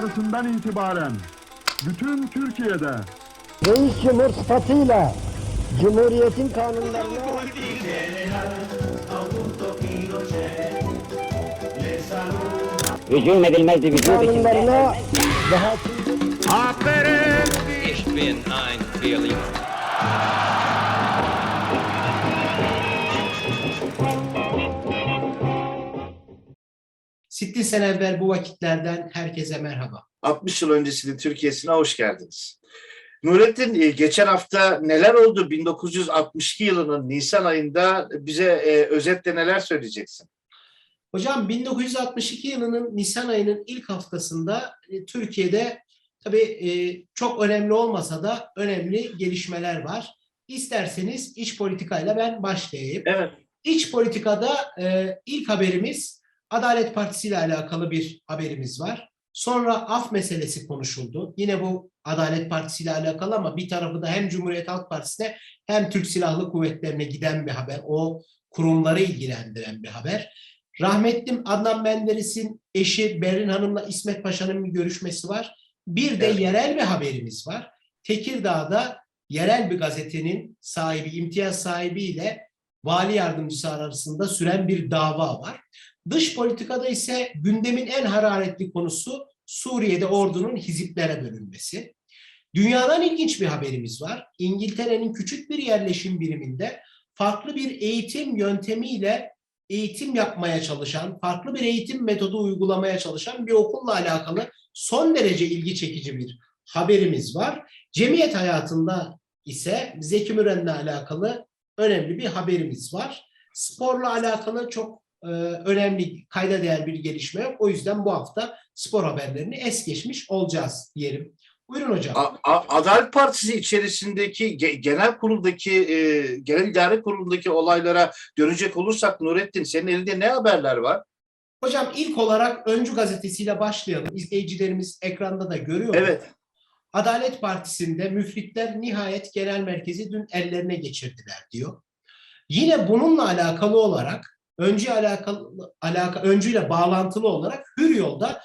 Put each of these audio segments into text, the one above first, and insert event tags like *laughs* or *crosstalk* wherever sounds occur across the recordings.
yarısından itibaren bütün Türkiye'de Reis Cumhur sıfatıyla Cumhuriyetin kanunlarına Hücum edilmezdi vücud içinde. kanunlarına daha Ich bin ein Berliner. Sittin sene evvel bu vakitlerden herkese merhaba. 60 yıl öncesinin Türkiye'sine hoş geldiniz. Nurettin e, geçen hafta neler oldu 1962 yılının Nisan ayında bize e, özetle neler söyleyeceksin? Hocam 1962 yılının Nisan ayının ilk haftasında e, Türkiye'de tabii e, çok önemli olmasa da önemli gelişmeler var. İsterseniz iç politikayla ben başlayayım. Evet. İç politikada e, ilk haberimiz Adalet Partisi ile alakalı bir haberimiz var. Sonra af meselesi konuşuldu. Yine bu Adalet Partisi ile alakalı ama bir tarafı da hem Cumhuriyet Halk Partisi'ne hem Türk Silahlı Kuvvetleri'ne giden bir haber. O kurumları ilgilendiren bir haber. Rahmetlim Adnan Menderes'in eşi Berrin Hanım'la İsmet Paşa'nın bir görüşmesi var. Bir de Evet. yerel bir haberimiz var. Tekirdağ'da yerel bir gazetenin sahibi, imtiyaz sahibiyle vali yardımcısı arasında süren bir dava var. Dış politikada ise gündemin en hararetli konusu Suriye'de ordunun hiziplere bölünmesi. Dünyadan ilginç bir haberimiz var. İngiltere'nin küçük bir yerleşim biriminde farklı bir eğitim yöntemiyle eğitim yapmaya çalışan, farklı bir eğitim metodu uygulamaya çalışan bir okulla alakalı son derece ilgi çekici bir haberimiz var. Cemiyet hayatında ise Zeki Müren'le alakalı önemli bir haberimiz var. Sporla alakalı çok önemli, kayda değer bir gelişme yok. O yüzden bu hafta spor haberlerini es geçmiş olacağız diyelim. Buyurun hocam. A- A- Adalet Partisi içerisindeki ge- genel kuruldaki e, genel idare kurulundaki olaylara dönecek olursak Nurettin senin elinde ne haberler var? Hocam ilk olarak Öncü gazetesiyle başlayalım. İzleyicilerimiz ekranda da görüyor. Evet. Adalet Partisi'nde müfritler nihayet genel merkezi dün ellerine geçirdiler diyor. Yine bununla alakalı olarak öncü alakalı alaka öncüyle bağlantılı olarak Hür Yolda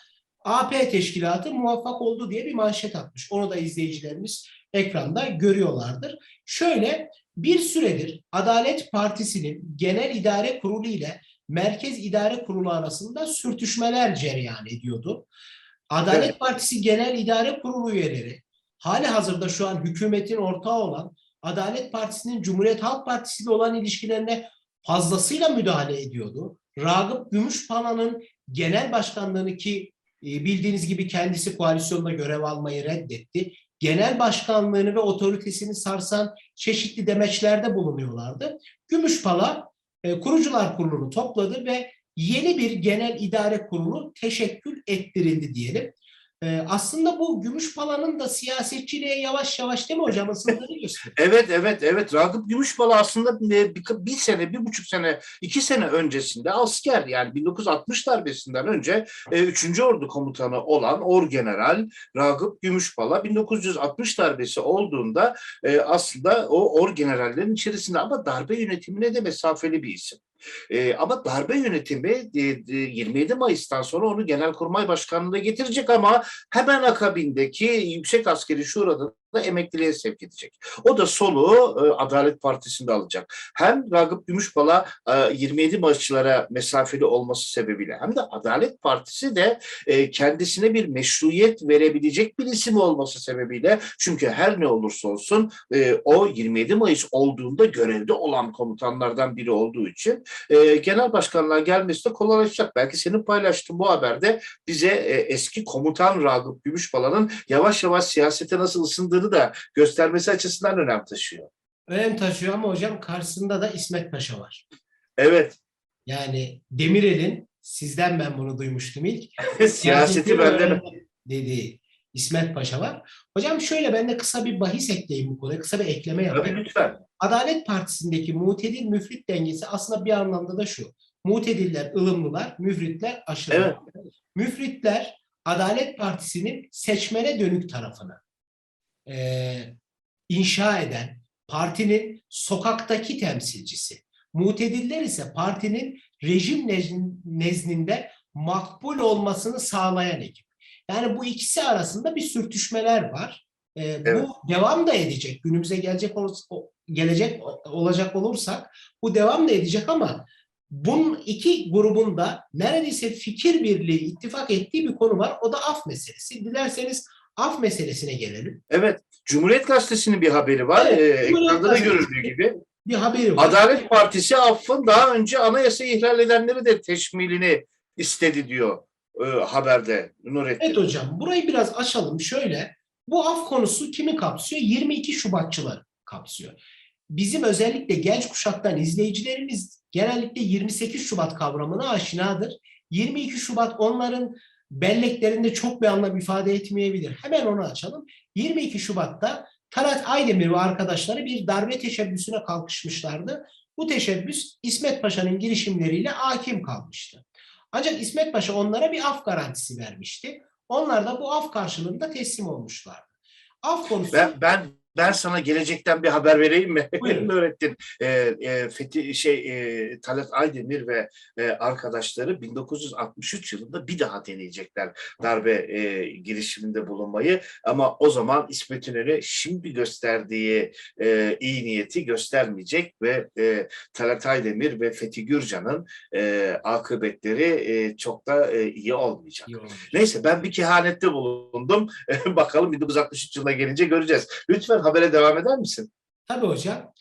AP teşkilatı muvaffak oldu diye bir manşet atmış. Onu da izleyicilerimiz ekranda görüyorlardır. Şöyle bir süredir Adalet Partisi'nin genel idare kurulu ile Merkez İdare Kurulu arasında sürtüşmeler cereyan ediyordu. Adalet Evet. Partisi Genel İdare Kurulu üyeleri hali hazırda şu an hükümetin ortağı olan Adalet Partisi'nin Cumhuriyet Halk Partisi ile olan ilişkilerine fazlasıyla müdahale ediyordu. Ragıp Gümüşpala'nın genel başkanlığını ki e, bildiğiniz gibi kendisi koalisyonda görev almayı reddetti. Genel başkanlığını ve otoritesini sarsan çeşitli demeçlerde bulunuyorlardı. Gümüşpala e, kurucular kurulunu topladı ve yeni bir genel idare kurulu teşekkül ettirildi diyelim. E, aslında bu Gümüşpala'nın da siyasetçiliğe yavaş yavaş değil mi hocam ısındığını gösteriyor. *laughs* Evet, evet, evet. Ragıp Gümüşbala aslında bir, bir, sene, bir buçuk sene, iki sene öncesinde asker yani 1960 darbesinden önce e, 3. Ordu komutanı olan Orgeneral Ragıp Gümüşbala 1960 darbesi olduğunda e, aslında o Orgenerallerin içerisinde ama darbe yönetimine de mesafeli bir isim. E, ama darbe yönetimi e, e, 27 Mayıs'tan sonra onu Genelkurmay Başkanlığı'na getirecek ama hemen akabindeki Yüksek Askeri Şura'da da emekliliğe sevk edecek. O da soluğu e, Adalet Partisi'nde alacak. Hem Ragıp Gümüşbala e, 27 Mayısçılara mesafeli olması sebebiyle hem de Adalet Partisi de e, kendisine bir meşruiyet verebilecek bir isim olması sebebiyle çünkü her ne olursa olsun e, o 27 Mayıs olduğunda görevde olan komutanlardan biri olduğu için e, genel başkanlığa gelmesi de kolaylaşacak. Belki senin paylaştığın bu haberde bize e, eski komutan Ragıp Gümüşbala'nın yavaş yavaş siyasete nasıl ısındığını da göstermesi açısından önem taşıyor. Önem taşıyor ama hocam karşısında da İsmet Paşa var. Evet. Yani Demirel'in sizden ben bunu duymuştum ilk. *laughs* Siyaseti benden dediği İsmet Paşa var. Hocam şöyle ben de kısa bir bahis ekleyeyim bu konuya. Kısa bir ekleme Tabii yapayım. lütfen. Adalet Partisi'ndeki mutedil müfrit dengesi aslında bir anlamda da şu. Mutediller ılımlılar, müfritler aşırı. Evet. Müfritler Adalet Partisi'nin seçmene dönük tarafını eee, inşa eden partinin sokaktaki temsilcisi. Mutediller ise partinin rejim nezdinde makbul olmasını sağlayan ekip. Yani bu ikisi arasında bir sürtüşmeler var. Ee, Evet. Bu devam da edecek. Günümüze gelecek gelecek olacak olursak bu devam da edecek ama bunun iki grubun da neredeyse fikir birliği, ittifak ettiği bir konu var. O da af meselesi. Dilerseniz af meselesine gelelim. Evet, Cumhuriyet Gazetesi'nin bir haberi var. Evet, Ee, Cumhuriyet ekranda da görüldüğü gibi. Bir haberi var. Adalet Partisi affın daha önce anayasa ihlal edenleri de teşmilini istedi diyor e, haberde Nurettin. Evet hocam burayı biraz açalım. Şöyle bu af konusu kimi kapsıyor? 22 Şubatçıları kapsıyor. Bizim özellikle genç kuşaktan izleyicilerimiz genellikle 28 Şubat kavramına aşinadır. 22 Şubat onların belleklerinde çok bir anlam ifade etmeyebilir. Hemen onu açalım. 22 Şubat'ta Talat Aydemir ve arkadaşları bir darbe teşebbüsüne kalkışmışlardı. Bu teşebbüs İsmet Paşa'nın girişimleriyle hakim kalmıştı. Ancak İsmet Paşa onlara bir af garantisi vermişti. Onlar da bu af karşılığında teslim olmuşlardı. Af konusu Ben ben ben sana gelecekten bir haber vereyim mi? *laughs* Buyurun. Nurettin. E, e, Fethi şey e, Talat Aydemir ve e, arkadaşları 1963 yılında bir daha deneyecekler darbe e, girişiminde bulunmayı ama o zaman İsmet İnönü şimdi gösterdiği e, iyi niyeti göstermeyecek ve e, Talat Aydemir ve Fethi Gürcan'ın e, akıbetleri e, çok da e, iyi olmayacak. iyi. Neyse ben bir kehanette bulundum. *laughs* Bakalım 1963 yılına gelince göreceğiz. Lütfen habere devam eder misin? Tabii hocam.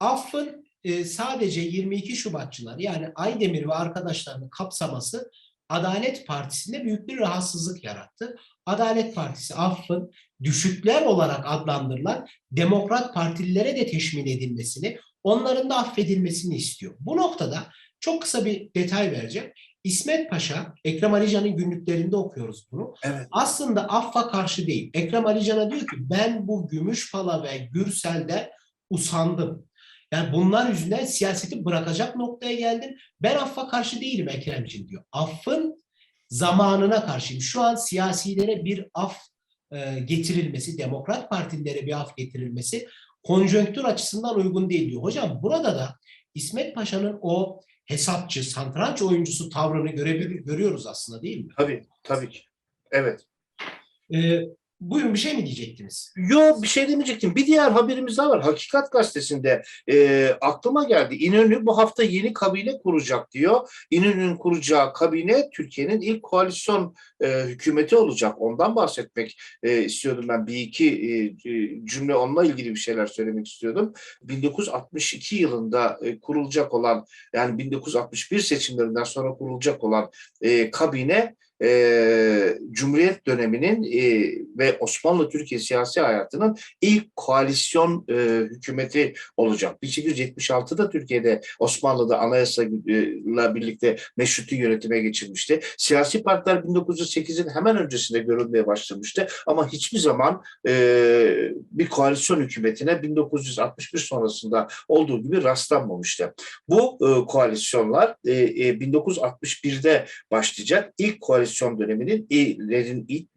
Affın e, sadece 22 Şubatçılar yani Aydemir ve arkadaşlarını kapsaması Adalet Partisi'nde büyük bir rahatsızlık yarattı. Adalet Partisi affın düşükler olarak adlandırılan demokrat partililere de teşmil edilmesini, onların da affedilmesini istiyor. Bu noktada çok kısa bir detay vereceğim. İsmet Paşa, Ekrem Alican'ın günlüklerinde okuyoruz bunu. Evet. aslında affa karşı değil. Ekrem Alican'a diyor ki ben bu Gümüşpala ve Gürsel'den usandım. Yani bunlar yüzünden siyaseti bırakacak noktaya geldim. Ben affa karşı değilim Ekremciğim diyor. Affın zamanına karşıyım. Şu an siyasilere bir af e, getirilmesi, demokrat partilere bir af getirilmesi konjonktür açısından uygun değil diyor. Hocam burada da İsmet Paşa'nın o hesapçı, satranç oyuncusu tavrını görebil- görüyoruz aslında değil mi? Tabii, tabii ki. Evet. Ee, buyurun bir şey mi diyecektiniz? Yo bir şey demeyecektim. Bir diğer haberimiz daha var. Hakikat gazetesinde e, aklıma geldi. İnönü bu hafta yeni kabine kuracak diyor. İnönü'nün kuracağı kabine Türkiye'nin ilk koalisyon e, hükümeti olacak. Ondan bahsetmek e, istiyordum ben. Bir iki e, e, cümle onunla ilgili bir şeyler söylemek istiyordum. 1962 yılında e, kurulacak olan yani 1961 seçimlerinden sonra kurulacak olan e, kabine e, Cumhuriyet döneminin e, ve Osmanlı Türkiye siyasi hayatının ilk koalisyon e, hükümeti olacak. 1876'da Türkiye'de Osmanlı'da anayasayla birlikte meşruti yönetime geçirmişti. Siyasi partiler 1908'in hemen öncesinde görülmeye başlamıştı ama hiçbir zaman e, bir koalisyon hükümetine 1961 sonrasında olduğu gibi rastlanmamıştı. Bu e, koalisyonlar e, e, 1961'de başlayacak. İlk koalisyon döneminin ilerin ilk,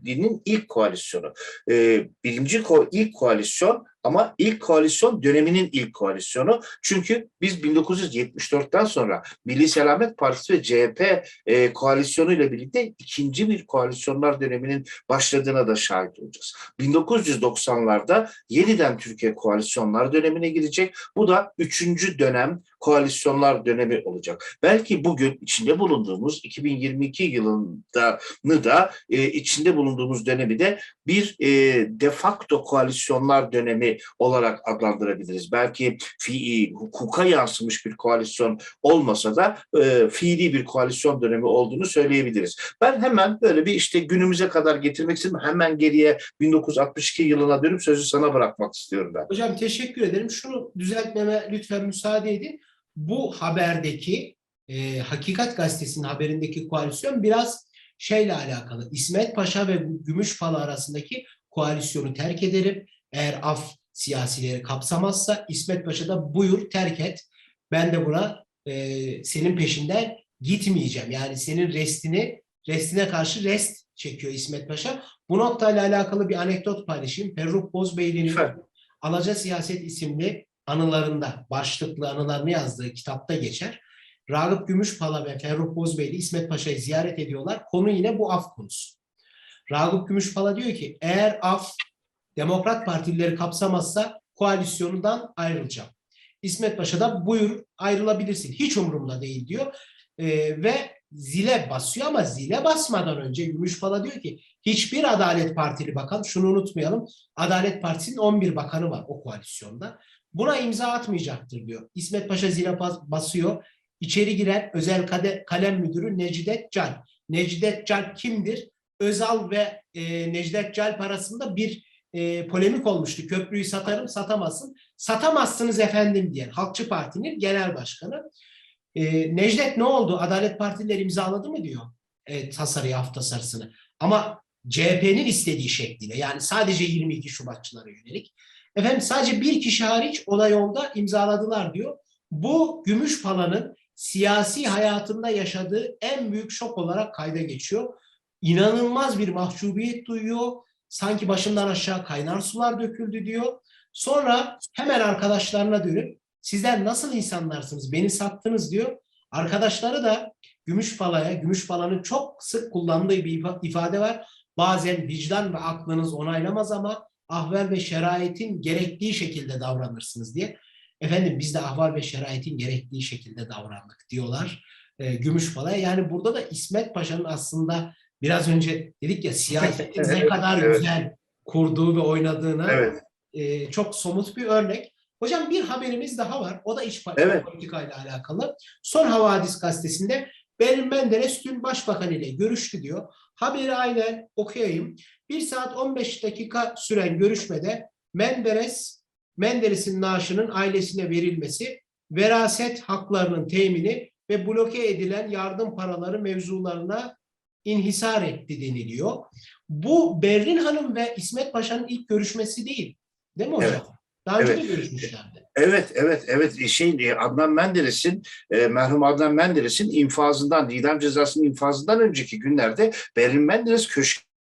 koalisyonu. Ee, birinci ko- ilk koalisyon ama ilk koalisyon döneminin ilk koalisyonu. Çünkü biz 1974'ten sonra Milli Selamet Partisi ve CHP e, koalisyonu ile birlikte ikinci bir koalisyonlar döneminin başladığına da şahit olacağız. 1990'larda yeniden Türkiye koalisyonlar dönemine girecek. Bu da üçüncü dönem koalisyonlar dönemi olacak. Belki bugün içinde bulunduğumuz 2022 yılında da e, içinde bulunduğumuz dönemi de bir e, de facto koalisyonlar dönemi olarak adlandırabiliriz. Belki fiili, hukuka yansımış bir koalisyon olmasa da e, fiili bir koalisyon dönemi olduğunu söyleyebiliriz. Ben hemen böyle bir işte günümüze kadar getirmek istedim. Hemen geriye 1962 yılına dönüp sözü sana bırakmak istiyorum ben. Hocam teşekkür ederim. Şunu düzeltmeme lütfen müsaade edin. Bu haberdeki e, Hakikat Gazetesi'nin haberindeki koalisyon biraz şeyle alakalı. İsmet Paşa ve Gümüşpala arasındaki koalisyonu terk ederim. Eğer af siyasileri kapsamazsa İsmet Paşa da buyur terk et. Ben de buna e, senin peşinden gitmeyeceğim. Yani senin restini restine karşı rest çekiyor İsmet Paşa. Bu noktayla alakalı bir anekdot paylaşayım. Ferruh Bozbeyli'nin. Alaca Siyaset isimli anılarında, başlıklı anılarını yazdığı kitapta geçer. Ragıp Gümüşpala ve Ferruh Bozbeyli İsmet Paşa'yı ziyaret ediyorlar. Konu yine bu af konusu. Ragıp Gümüşpala diyor ki eğer af Demokrat Partilileri kapsamazsa koalisyonundan ayrılacağım. İsmet Paşa da buyur ayrılabilirsin. Hiç umurumda değil diyor. Ee, ve zile basıyor ama zile basmadan önce Gümüşpala diyor ki hiçbir Adalet Partili bakan şunu unutmayalım. Adalet Partisi'nin 11 bakanı var o koalisyonda. Buna imza atmayacaktır diyor. İsmet Paşa zile bas- basıyor. İçeri giren özel kade- kalem müdürü Necdet Can. Necdet Can kimdir? Özal ve e, Necdet Calp arasında bir e, polemik olmuştu. Köprüyü satarım, satamazsın. Satamazsınız efendim diyen Halkçı Parti'nin genel başkanı. E, Necdet ne oldu? Adalet Partilileri imzaladı mı diyor e, tasarıyı, hafta tasarısını. Ama CHP'nin istediği şekliyle yani sadece 22 Şubatçılara yönelik. Efendim sadece bir kişi hariç o da yolda imzaladılar diyor. Bu Gümüşpala'nın siyasi hayatında yaşadığı en büyük şok olarak kayda geçiyor. İnanılmaz bir mahcubiyet duyuyor. Sanki başımdan aşağı kaynar sular döküldü diyor. Sonra hemen arkadaşlarına dönüp sizler nasıl insanlarsınız beni sattınız diyor. Arkadaşları da Gümüşpala'ya, Gümüşpala'nın çok sık kullandığı bir ifa- ifade var. Bazen vicdan ve aklınız onaylamaz ama ahval ve şeraitin gerektiği şekilde davranırsınız diye. Efendim biz de ahval ve şeraitin gerektiği şekilde davrandık diyorlar e, Gümüşpala'ya. Yani burada da İsmet Paşa'nın aslında biraz önce dedik ya siyasetin *laughs* ne Evet, kadar evet. güzel kurduğu ve oynadığına Evet. e, çok somut bir örnek. Hocam bir haberimiz daha var. O da iç Evet. politikayla alakalı. Son Havadis gazetesinde Berin Menderes dün başbakan ile görüştü diyor. Haberi aynen okuyayım. 1 saat 15 dakika süren görüşmede Menderes, Menderes'in naaşının ailesine verilmesi, veraset haklarının temini ve bloke edilen yardım paraları mevzularına inhisar etti deniliyor. Bu Berrin Hanım ve İsmet Paşa'nın ilk görüşmesi değil. Değil mi hocam? Evet. Daha önce Evet. de görüşmüşlerdi. Evet, evet, evet. E, Şey, e, Adnan Menderes'in, e, merhum Adnan Menderes'in infazından, idam cezasının infazından önceki günlerde Berlin Menderes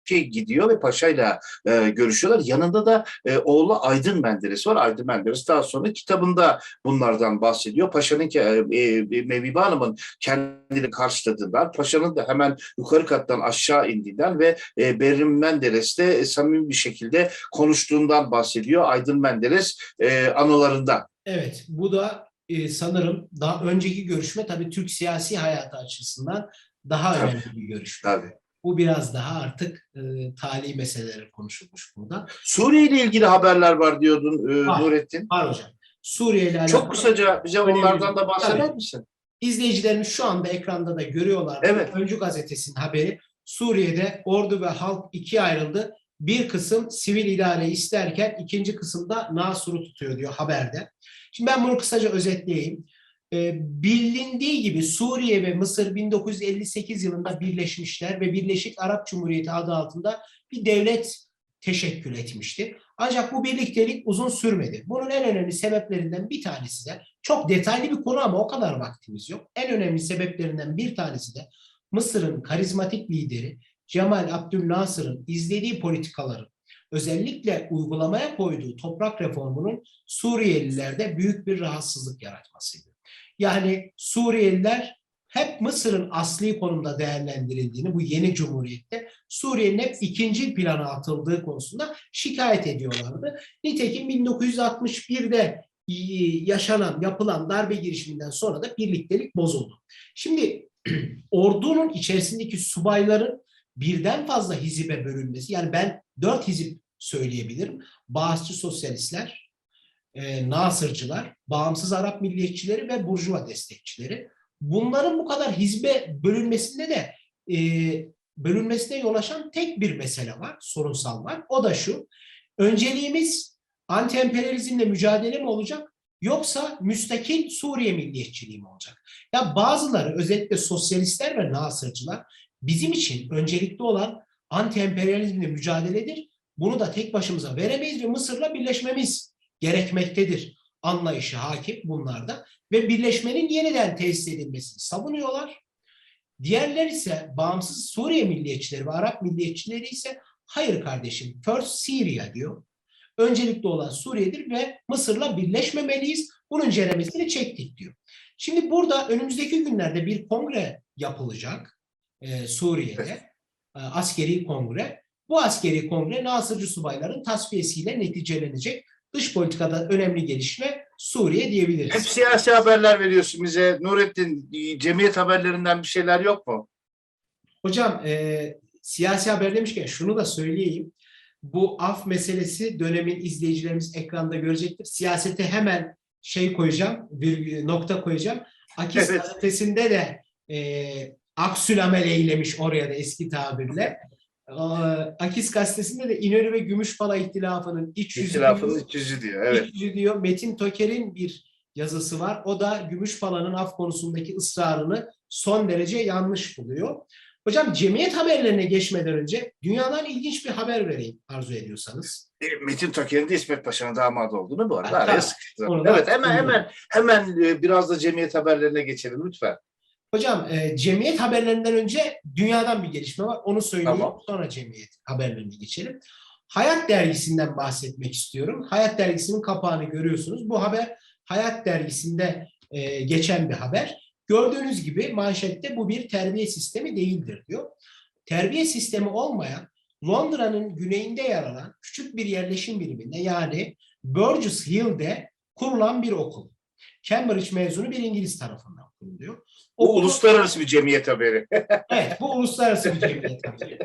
köşke gidiyor ve paşayla e, görüşüyorlar. Yanında da e, oğlu Aydın Menderes var. Aydın Menderes daha sonra kitabında bunlardan bahsediyor. Paşa'nın ki- e, e, Mevibe Hanım'ın kendini karşıladığından, Paşa'nın da hemen yukarı kattan aşağı indiğinden ve e, Berlin Menderes'te e, samimi bir şekilde konuştuğundan bahsediyor. Aydın Menderes e, anılarında. Evet, bu da e, sanırım daha önceki görüşme tabii Türk siyasi hayatı açısından daha Tabii. önemli bir görüşme. Tabii. Bu biraz daha artık e, tali meseleler konuşulmuş burada. Suriye ile ilgili haberler var diyordun e, Var. Nurettin. Var hocam. Suriye ile Çok kısaca bize onlardan da bahseder Tabii. misin? izleyicilerimiz şu anda ekranda da görüyorlar. Evet. Öncü gazetesinin haberi Suriye'de ordu ve halk ikiye ayrıldı. Bir kısım sivil idareyi isterken ikinci kısımda Nasur'u tutuyor diyor haberde. Şimdi ben bunu kısaca özetleyeyim. Ee, bilindiği gibi Suriye ve Mısır 1958 yılında birleşmişler ve Birleşik Arap Cumhuriyeti adı altında bir devlet teşekkül etmişti. Ancak bu birliktelik uzun sürmedi. Bunun en önemli sebeplerinden bir tanesi de çok detaylı bir konu ama o kadar vaktimiz yok. En önemli sebeplerinden bir tanesi de Mısır'ın karizmatik lideri Cemal Abdülnasır'ın izlediği politikaların özellikle uygulamaya koyduğu toprak reformunun Suriyelilerde büyük bir rahatsızlık yaratmasıydı. Yani Suriyeliler hep Mısır'ın asli konumda değerlendirildiğini bu yeni cumhuriyette Suriye'nin hep ikinci plana atıldığı konusunda şikayet ediyorlardı. Nitekim 1961'de yaşanan, yapılan darbe girişiminden sonra da birliktelik bozuldu. Şimdi *clears throat* ordunun içerisindeki subayların birden fazla hizibe bölünmesi, yani ben dört hizip söyleyebilirim. Bağızçı sosyalistler, e, Nasırcılar, bağımsız Arap milliyetçileri ve Burjuva destekçileri. Bunların bu kadar hizbe bölünmesinde de e, bölünmesine yol açan tek bir mesele var, sorunsal var. O da şu, önceliğimiz anti-emperyalizmle mücadele mi olacak yoksa müstakil Suriye milliyetçiliği mi olacak? Ya bazıları özellikle sosyalistler ve Nasırcılar bizim için öncelikli olan anti-emperyalizmle mücadeledir. Bunu da tek başımıza veremeyiz ve Mısır'la birleşmemiz gerekmektedir anlayışı hakim bunlarda ve birleşmenin yeniden tesis edilmesini savunuyorlar. Diğerler ise bağımsız Suriye milliyetçileri ve Arap milliyetçileri ise hayır kardeşim first Syria diyor. Öncelikli olan Suriye'dir ve Mısır'la birleşmemeliyiz. Bunun ceremesini çektik diyor. Şimdi burada önümüzdeki günlerde bir kongre yapılacak e, Suriye'de. E, askeri kongre. Bu askeri kongre Nasırcı subayların tasfiyesiyle neticelenecek. Dış politikada önemli gelişme Suriye Hep diyebiliriz. siyasi haberler veriyorsun bize. Nurettin, cemiyet haberlerinden bir şeyler yok mu? Hocam e, siyasi haber demişken şunu da söyleyeyim. Bu af meselesi dönemin izleyicilerimiz ekranda görecektir. Siyasete hemen şey koyacağım, bir nokta koyacağım. Akis Evet. gazetesinde de e, aksülamel eylemiş oraya da eski tabirle. Akis gazetesinde de İnönü ve Gümüşpala İhtilafı'nın iç yüzü İhtilafın iç yüzü diyor. Evet. Yüzü diyor. Metin Toker'in bir yazısı var. O da Gümüşpala'nın af konusundaki ısrarını son derece yanlış buluyor. Hocam cemiyet haberlerine geçmeden önce dünyadan ilginç bir haber vereyim arzu ediyorsanız. E, Metin Toker'in de İsmet Paşa'nın damadı olduğunu bu arada Ha, araya Evet hemen hemen hemen e, biraz da cemiyet haberlerine geçelim lütfen. Hocam e, cemiyet haberlerinden önce dünyadan bir gelişme var. Onu söyleyeyim Tamam. sonra cemiyet haberlerine geçelim. Hayat dergisinden bahsetmek istiyorum. Hayat dergisinin kapağını görüyorsunuz. Bu haber Hayat dergisinde e, geçen bir haber. Gördüğünüz gibi manşette bu bir terbiye sistemi değildir diyor. Terbiye sistemi olmayan Londra'nın güneyinde yer alan küçük bir yerleşim biriminde yani Burgess Hill'de kurulan bir okul. Cambridge mezunu bir İngiliz tarafından kuruluyor. Bu Okul- uluslararası bir cemiyet haberi. *laughs* Evet, bu uluslararası bir cemiyet tabii.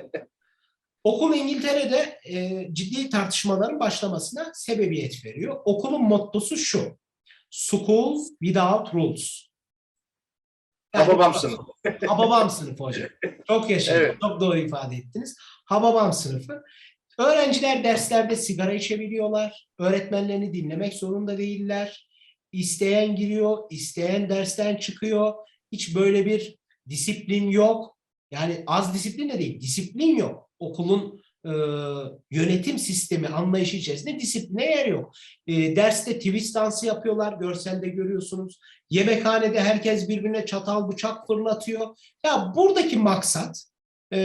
Okul İngiltere'de e, ciddi tartışmaların başlamasına sebebiyet veriyor. Okulun mottosu şu. School without rules. Hababam sınıfı. *laughs* Hababam sınıfı hocam. Çok yaşa. Evet. Çok doğru ifade ettiniz. Hababam sınıfı. Öğrenciler derslerde sigara içebiliyorlar. Öğretmenlerini dinlemek zorunda değiller. İsteyen giriyor, isteyen dersten çıkıyor. Hiç böyle bir disiplin yok. Yani az disiplin de değil, disiplin yok. Okulun e, yönetim sistemi anlayışı içerisinde disipline yer yok. E, derste twist dansı yapıyorlar, görselde görüyorsunuz. Yemekhanede herkes birbirine çatal bıçak fırlatıyor. Ya buradaki maksat e,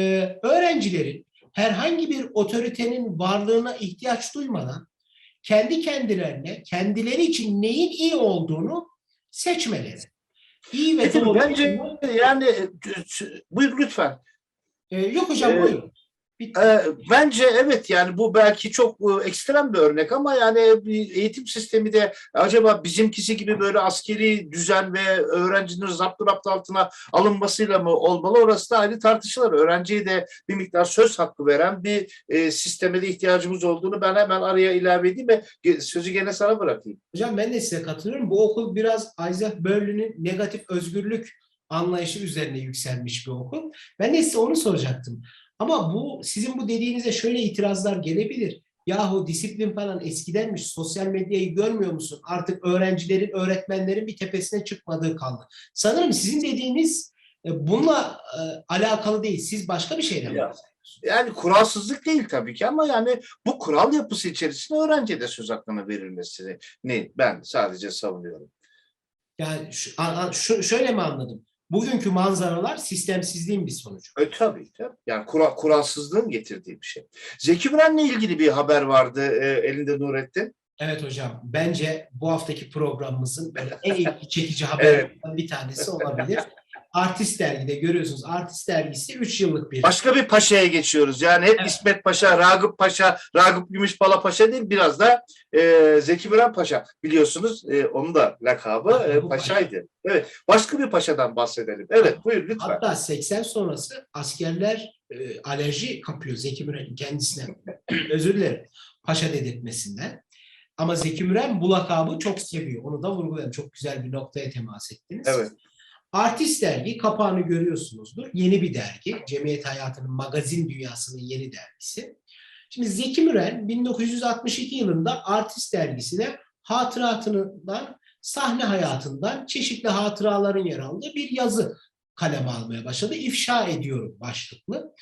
öğrencilerin herhangi bir otoritenin varlığına ihtiyaç duymadan kendi kendilerine, kendileri için neyin iyi olduğunu seçmeleri. İyi ve Efendim, doğru. bence yani e, buyur lütfen. E, yok hocam Ee, buyurun. Ee, bence evet yani bu belki çok e, ekstrem bir örnek ama yani eğitim sistemi de acaba bizimkisi gibi böyle askeri düzen ve öğrencinin zapturapt altına alınmasıyla mı olmalı orası da ayrı tartışılır. Öğrenciye de bir miktar söz hakkı veren bir e, sisteme de ihtiyacımız olduğunu ben hemen araya ilave edeyim ve sözü gene sana bırakayım. Hocam ben de size katılıyorum. Bu okul biraz Isaac Berlin'in negatif özgürlük anlayışı üzerine yükselmiş bir okul. Ben de size onu soracaktım. Ama bu sizin bu dediğinize şöyle itirazlar gelebilir. Yahu disiplin falan eskidenmiş. Sosyal medyayı görmüyor musun? Artık öğrencilerin, öğretmenlerin bir tepesine çıkmadığı kaldı. Sanırım sizin dediğiniz e, bununla e, alakalı değil. Siz başka bir şeyden bahsediyorsunuz. Yani kuralsızlık değil tabii ki ama yani bu kural yapısı içerisinde öğrenciye de söz hakkının verilmesini ben sadece savunuyorum. Yani şu- şöyle mi anladım? Bugünkü manzaralar sistemsizliğin bir sonucu. E, tabii tabii. Yani kural, kuralsızlığın getirdiği bir şey. Zeki Müren'le ilgili bir haber vardı e, elinde Nurettin. Evet hocam. Bence bu haftaki programımızın en *laughs* ilgi çekici haberlerinden bir tanesi olabilir. Artist dergide görüyorsunuz. Artist dergisi 3 yıllık bir. Başka bir paşaya geçiyoruz. Yani hep Evet. İsmet Paşa, Ragıp Paşa, Ragıp Gümüşpala Paşa değil biraz da e, Zeki Müren Paşa. Biliyorsunuz e, onun da lakabı e, paşaydı. Evet. Başka bir paşadan bahsedelim. Evet buyur lütfen. Hatta 80 sonrası askerler e, alerji kapıyor Zeki Müren'in kendisine. *clears throat* Özür dilerim. Paşa dedirtmesinden. Ama Zeki Müren bu lakabı çok seviyor. Onu da vurgulayalım. Çok güzel bir noktaya temas ettiniz. Evet. Artist dergi kapağını görüyorsunuzdur. Yeni bir dergi. Cemiyet hayatının magazin dünyasının yeni dergisi. Şimdi Zeki Müren 1962 yılında Artist dergisine hatıratından, sahne hayatından çeşitli hatıraların yer aldığı bir yazı kaleme almaya başladı. İfşa ediyorum başlıklı.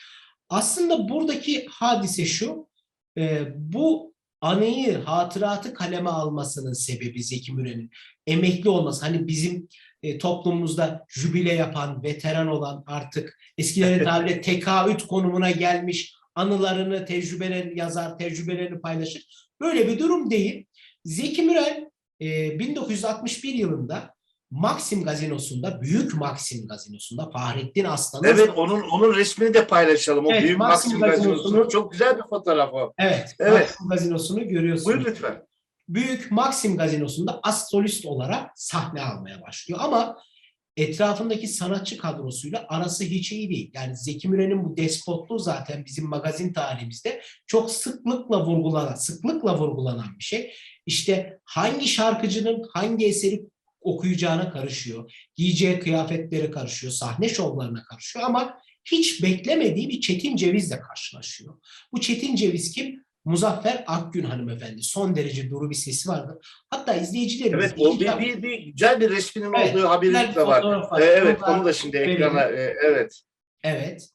Aslında buradaki hadise şu, e, bu anıyı, hatıratı kaleme almasının sebebi Zeki Müren'in emekli olması. Hani bizim e, toplumumuzda jübile yapan, veteran olan artık eskilerin tabiriyle *laughs* tekaüt konumuna gelmiş anılarını, tecrübelerini yazar, tecrübelerini paylaşır. Böyle bir durum değil. Zeki Müren e, 1961 yılında Maxim Gazinosu'nda, Büyük Maxim Gazinosu'nda Fahrettin Aslan'ın Evet onun onun resmini de paylaşalım. O Evet, büyük Maxim Maxim Gazinosu'nu- Gazinosu'nu. Çok güzel bir fotoğraf o. Evet, Evet. Maxim Gazinosu'nu görüyorsunuz. Buyur lütfen. Büyük Maxim Gazinosu'nda astrolist olarak sahne almaya başlıyor. Ama etrafındaki sanatçı kadrosuyla arası hiç iyi değil. Yani Zeki Müren'in bu despotluğu zaten bizim magazin tarihimizde çok sıklıkla vurgulanan, sıklıkla vurgulanan bir şey. İşte hangi şarkıcının hangi eseri okuyacağına karışıyor. Giyeceği kıyafetlere karışıyor, sahne şovlarına karışıyor ama hiç beklemediği bir Çetin Ceviz'le karşılaşıyor. Bu Çetin Ceviz kim? Muzaffer Akgün hanımefendi. Son derece duru bir sesi vardı. Hatta izleyicilerimiz... Evet o bir, bir, bir güzel bir resminin Evet, olduğu haberi de var. Ee, evet Onu da şimdi verelim. ekrana e, evet. Evet.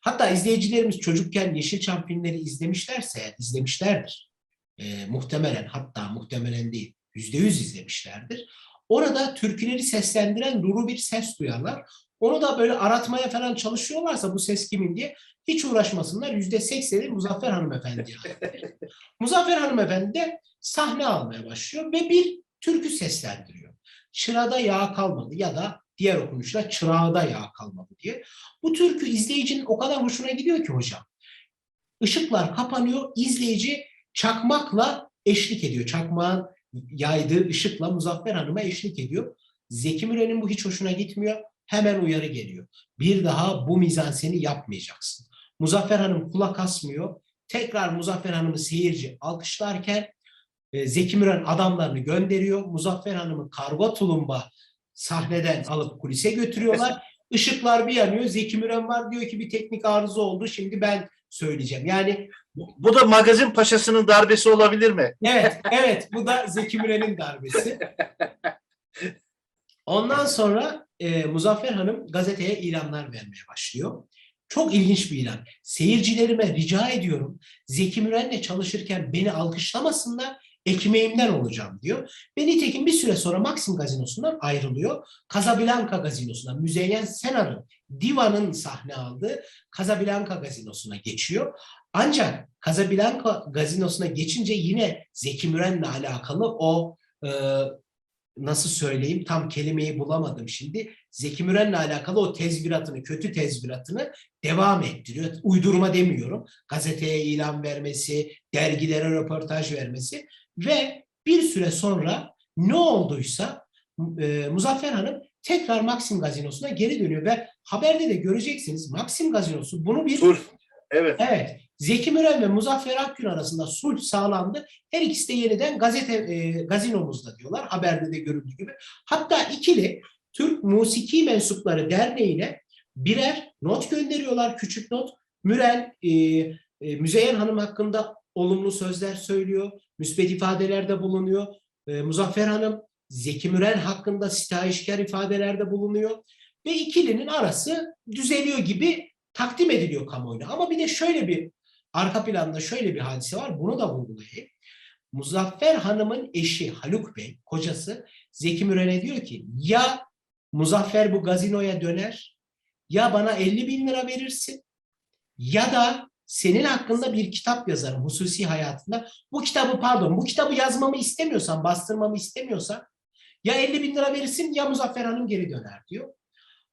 Hatta izleyicilerimiz çocukken Yeşilçam filmleri izlemişlerse izlemişlerdir. Ee, muhtemelen hatta muhtemelen değil yüzde yüz izlemişlerdir. Orada türküleri seslendiren duru bir ses duyarlar. Onu da böyle aratmaya falan çalışıyorlarsa bu ses kimin diye hiç uğraşmasınlar. Yüzde sekseni Muzaffer Hanımefendi'ye. *laughs* Muzaffer Hanımefendi de sahne almaya başlıyor ve bir türkü seslendiriyor. Çırada yağ kalmadı ya da diğer okunuşla çırağda yağ kalmadı diye. Bu türkü izleyicinin o kadar hoşuna gidiyor ki hocam. Işıklar kapanıyor, izleyici çakmakla eşlik ediyor. Çakmağın yaydığı ışıkla Muzaffer Hanım'a eşlik ediyor. Zeki Müren'in bu hiç hoşuna gitmiyor. Hemen uyarı geliyor. Bir daha bu mizanseni yapmayacaksın. Muzaffer Hanım kulak asmıyor. Tekrar Muzaffer Hanım'ı seyirci alkışlarken e, Zeki Müren adamlarını gönderiyor. Muzaffer Hanım'ı karga tulumba sahneden alıp kulise götürüyorlar. *laughs* Işıklar bir yanıyor. Zeki Müren var diyor ki bir teknik arıza oldu. Şimdi ben söyleyeceğim. Yani Bu da magazin paşasının darbesi olabilir mi? evet, *laughs* evet bu da Zeki Müren'in darbesi. *laughs* Ondan sonra e, Muzaffer Hanım gazeteye ilanlar vermeye başlıyor. Çok ilginç bir ilan. Seyircilerime rica ediyorum Zeki Müren'le çalışırken beni alkışlamasınlar, ekmeğimden olacağım diyor. Ve nitekim bir süre sonra Maxim Gazinosu'ndan ayrılıyor. Casablanca Gazinosu'na, Müzeyyen Senar'ın, Diva'nın sahne aldığı Casablanca Gazinosu'na geçiyor. Ancak Casablanca Gazinosu'na geçince yine Zeki Müren'le alakalı o e, nasıl söyleyeyim tam kelimeyi bulamadım şimdi. Zeki Müren'le alakalı o tezviratını, kötü tezviratını devam ettiriyor. Uydurma demiyorum. Gazeteye ilan vermesi, dergilere röportaj vermesi ve bir süre sonra ne olduysa e, Muzaffer Hanım tekrar Maxim Gazinosu'na geri dönüyor ve haberde de göreceksiniz Maxim Gazinosu bunu bir Dur. Evet. Evet. Zeki Müren ve Muzaffer Akgün arasında sulh sağlandı. Her ikisi de yeniden gazete e, gazinomuzda diyorlar. Haberde de görüldüğü gibi. Hatta ikili Türk Musiki Mensupları Derneği'ne birer not gönderiyorlar. Küçük not. Müren e, e, Müzeyyen Hanım hakkında olumlu sözler söylüyor. Müsbet ifadelerde bulunuyor. E, Muzaffer Hanım Zeki Müren hakkında sitayişkar ifadelerde bulunuyor. Ve ikilinin arası düzeliyor gibi takdim ediliyor kamuoyuna. Ama bir de şöyle bir arka planda şöyle bir hadise var. Bunu da vurgulayayım. Muzaffer Hanım'ın eşi Haluk Bey, kocası Zeki Müren'e diyor ki ya Muzaffer bu gazinoya döner ya bana 50 bin lira verirsin ya da senin hakkında bir kitap yazarım hususi hayatında. Bu kitabı pardon bu kitabı yazmamı istemiyorsan, bastırmamı istemiyorsan ya 50 bin lira verirsin ya Muzaffer Hanım geri döner diyor.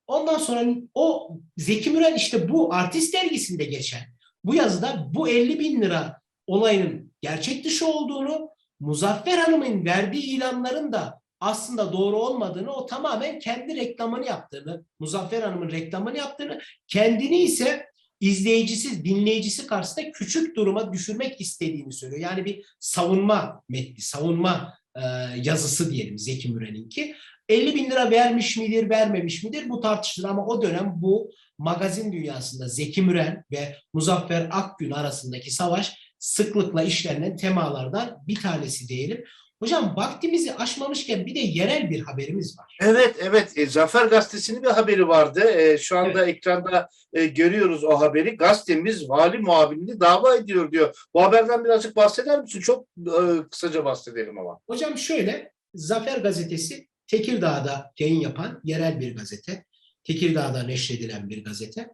Ondan sonra o Zeki Müren işte bu artist dergisinde geçen bu yazıda bu 50 bin lira olayının gerçek dışı olduğunu, Muzaffer Hanım'ın verdiği ilanların da aslında doğru olmadığını, o tamamen kendi reklamını yaptığını, Muzaffer Hanım'ın reklamını yaptığını, kendini ise izleyicisi, dinleyicisi karşısında küçük duruma düşürmek istediğini söylüyor. Yani bir savunma metni, savunma e, yazısı diyelim Zeki Müren'inki. 50 bin lira vermiş midir, vermemiş midir bu tartışılır ama o dönem bu magazin dünyasında Zeki Müren ve Muzaffer Akgün arasındaki savaş sıklıkla işlenen temalardan bir tanesi diyelim. Hocam vaktimizi aşmamışken bir de yerel bir haberimiz var. Evet, evet. E, Zafer Gazetesi'nin bir haberi vardı. E, şu anda ekranda e, görüyoruz o haberi. Gazetemiz vali muavinini dava ediyor diyor. Bu haberden birazcık bahseder misin? Çok e, kısaca bahsedelim ama. Hocam şöyle, Zafer Gazetesi Tekirdağ'da yayın yapan yerel bir gazete. Tekirdağ'da neşredilen bir gazete.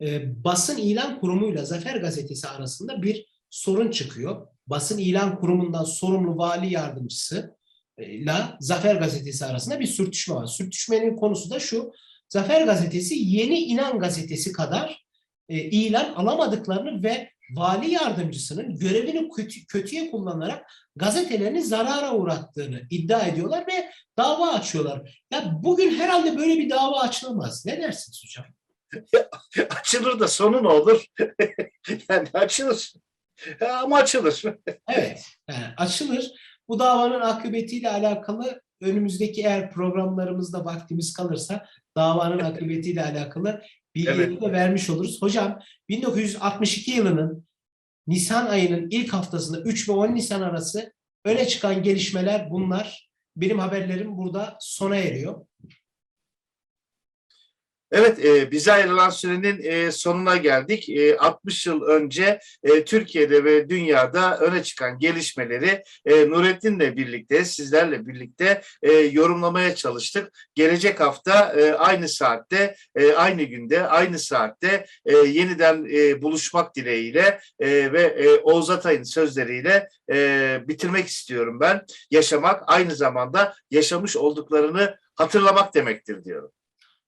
Ee, basın ilan kurumuyla Zafer Gazetesi arasında bir sorun çıkıyor. Basın ilan kurumundan sorumlu vali yardımcısı ile Zafer Gazetesi arasında bir sürtüşme var. Sürtüşmenin konusu da şu. Zafer Gazetesi Yeni İnan Gazetesi kadar e, ilan alamadıklarını ve vali yardımcısının görevini kötü, kötüye kullanarak gazetelerini zarara uğrattığını iddia ediyorlar ve dava açıyorlar. Ya bugün herhalde böyle bir dava açılamaz. Ne dersiniz hocam? *laughs* Açılır da sonu ne olur? *laughs* yani açılır. Ama açılır. Evet, yani açılır. Bu davanın akıbetiyle alakalı önümüzdeki eğer programlarımızda vaktimiz kalırsa davanın *laughs* akıbetiyle alakalı bilgileri Evet. de vermiş oluruz. Hocam 1962 yılının Nisan ayının ilk haftasında 3 ve 10 Nisan arası öne çıkan gelişmeler bunlar. Benim haberlerim burada sona eriyor. Evet, e, bize ayrılan sürenin e, sonuna geldik. E, 60 yıl önce e, Türkiye'de ve dünyada öne çıkan gelişmeleri e, Nurettin'le birlikte, sizlerle birlikte e, yorumlamaya çalıştık. Gelecek hafta e, aynı saatte, e, aynı günde, aynı saatte e, yeniden e, buluşmak dileğiyle e, ve e, Oğuz Atay'ın sözleriyle e, bitirmek istiyorum ben. Yaşamak aynı zamanda yaşamış olduklarını hatırlamak demektir diyorum.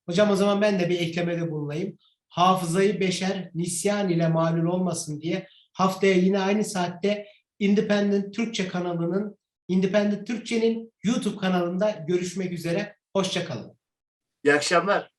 Hocam o zaman ben de bir eklemede bulunayım. Hafızayı beşer nisyan ile malul olmasın diye haftaya yine aynı saatte Independent Türkçe kanalının Independent Türkçe'nin YouTube kanalında görüşmek üzere. Hoşçakalın. İyi akşamlar.